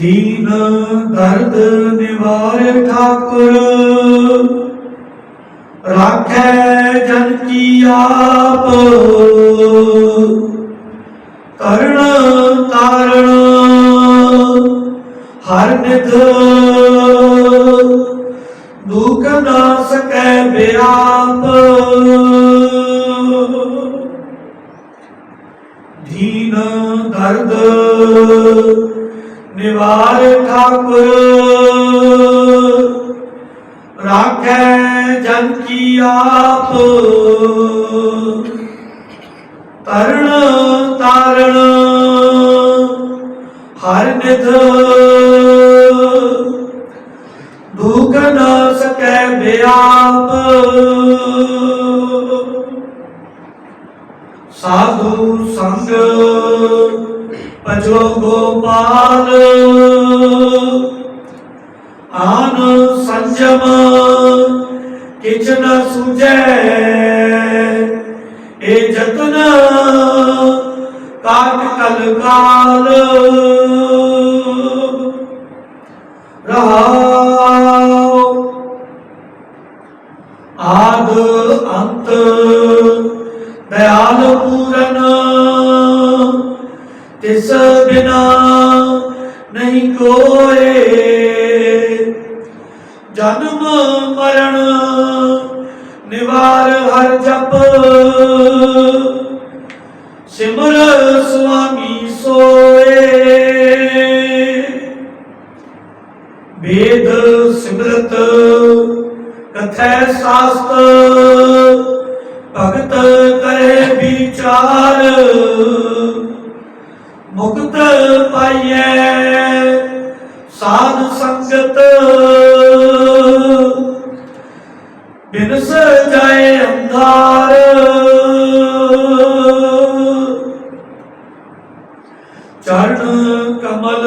ਦੀਨ ਦਰਦ ਨਿਵਾਰ ਠਾਕੁਰ। ਰਾਖੈ ਜਨ ਕੀ ਆਪ। ਕਰਣ ਤਾਰਣ ਹਰ ਨਿਧ। ਦੁਖ ਨਾ ਸਕੈ ਬਿਆਪ ਦੀਨ ਦਰਦ ਨਿਵਾਰ ਠਾਕੁਰ। ਰਾਖੈ ਜਨ ਕੀ ਆਪ। ਤਰਣ ਤਾਰਣ ਹਰ ਨਿਧ। ਦੁਖ ਨਾ ਸਕੈ ਬਿਆਪ। ਸਾਧੂ ਸੰਗ ਭਜੋ ਗੋਪਾਲ। ਆਨ ਸੰਜਮ ਕਿਛ ਨ ਸੁਝੈ, ਏ ਜਤਨ ਕਾਟ ਕਲ ਕਾਲ। ਰਹਾਉ ਆਦ ਅੰਤ ਦਇਆਲ ਪੂਰਨ। ਤਿਸ ਬਿਨਾ ਨਹੀਂ ਕੋਏ। ਜਨਮ ਮਰਨ ਨਿਵਾਰ ਹਰ ਜਪ। ਸਿਮਰ ਸੁਆਮੀ ਸੋਏ। ਵੇਦ ਸਿਮਰਤ ਕਥੈ ਸਾਸਤ। ਭਗਤ ਕਰੇ ਵਿਚਾਰ ਮੁਕਤ ਪਾਈਐ। ਸਾਧ ਸੰਗਤ ਬਿਨਸ ਜਾਏ ਅੰਧਾਰ। ਚਰਨ ਕਮਲ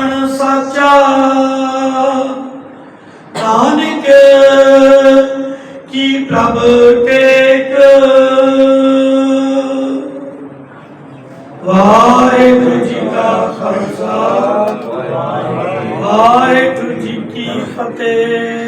ਦੀਵਾਨ ਸਾਚਾ। ਨਾਨਕ ਕੀ ਪ੍ਰਭ ਟੇਕ? ਵਾਹਿਗੁਰੂ ਜੀ ਕਾ ਖਾਲਸਾ। ਵਾਹਿਗੁਰੂ ਜੀ ਕੀ ਫਤਿਹ।